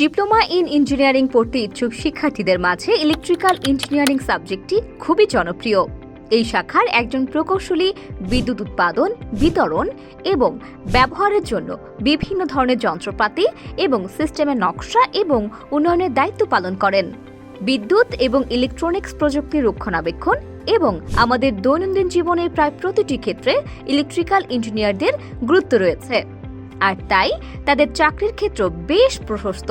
Diploma in engineering পড়তে ইচ্ছুক শিক্ষার্থীদের মাঝে ইলেকট্রিক্যাল ইঞ্জিনিয়ারিং সাবজেক্টটি খুবই জনপ্রিয়। এই শাখার একজন প্রকৌশলী বিদ্যুৎ উৎপাদন, বিতরণ এবং ব্যবহারের জন্য বিভিন্ন ধরনের যন্ত্রপাতি এবং সিস্টেমের নকশা এবং উন্নয়নের দায়িত্ব পালন করেন। বিদ্যুৎ এবং ইলেকট্রনিক্স প্রযুক্তির রক্ষণাবেক্ষণ এবং আমাদের দৈনন্দিন জীবনের প্রায় প্রতিটি ক্ষেত্রে ইলেকট্রিক্যাল ইঞ্জিনিয়ারদের গুরুত্ব রয়েছে। আর তাই তাদের চাকরির ক্ষেত্র বেশ প্রশস্ত।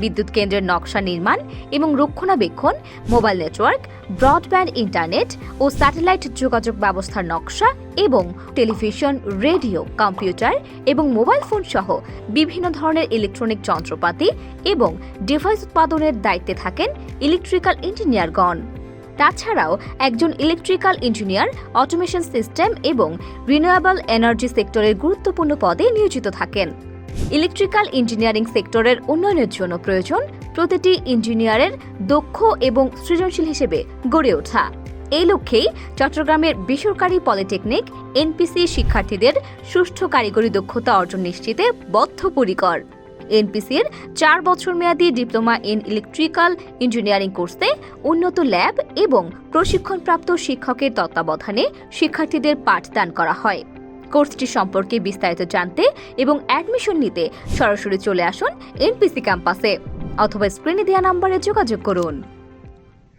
বিদ্যুৎ কেন্দ্রের নকশা নির্মাণ এবং রক্ষণাবেক্ষণ, মোবাইল নেটওয়ার্ক, ব্রডব্যান্ড ইন্টারনেট ও স্যাটেলাইট যোগাযোগ ব্যবস্থার নকশা এবং টেলিভিশন, রেডিও, কম্পিউটার এবং মোবাইল ফোন সহ বিভিন্ন ধরনের ইলেকট্রনিক যন্ত্রপাতি এবং ডিভাইস উৎপাদনের দায়িত্বে থাকেন ইলেকট্রিক্যাল ইঞ্জিনিয়ারগণ। তাছাড়াও একজন ইলেকট্রিক্যাল ইঞ্জিনিয়ার অটোমেশন সিস্টেম এবং রিনিউয়েবল এনার্জি সেক্টরের গুরুত্বপূর্ণ পদে নিয়োজিত থাকেন। ইলেকট্রিক্যাল ইঞ্জিনিয়ারিং সেক্টরের উন্নয়নের জন্য প্রয়োজন প্রতিটি ইঞ্জিনিয়ারের দক্ষ এবং সৃজনশীল হিসেবে গড়ে ওঠা। এই লক্ষ্যেই চট্টগ্রামের বেসরকারি পলিটেকনিক, এনপিসি শিক্ষার্থীদের সুষ্ঠু কারিগরি দক্ষতা অর্জন নিশ্চিতে বদ্ধপরিকর। এনপিসির চার বছর মেয়াদী ডিপ্লোমা ইন ইলেকট্রিক্যাল ইঞ্জিনিয়ারিং কোর্সে উন্নত ল্যাব এবং প্রশিক্ষণপ্রাপ্ত শিক্ষকের তত্ত্বাবধানে শিক্ষার্থীদের পাঠদান করা হয়। কোর্সটি সম্পর্কে বিস্তারিত জানতে এবং অ্যাডমিশন নিতে সরাসরি চলে আসুন এনপিসি ক্যাম্পাসে অথবা স্ক্রিনে দেওয়া নম্বরে যোগাযোগ করুন।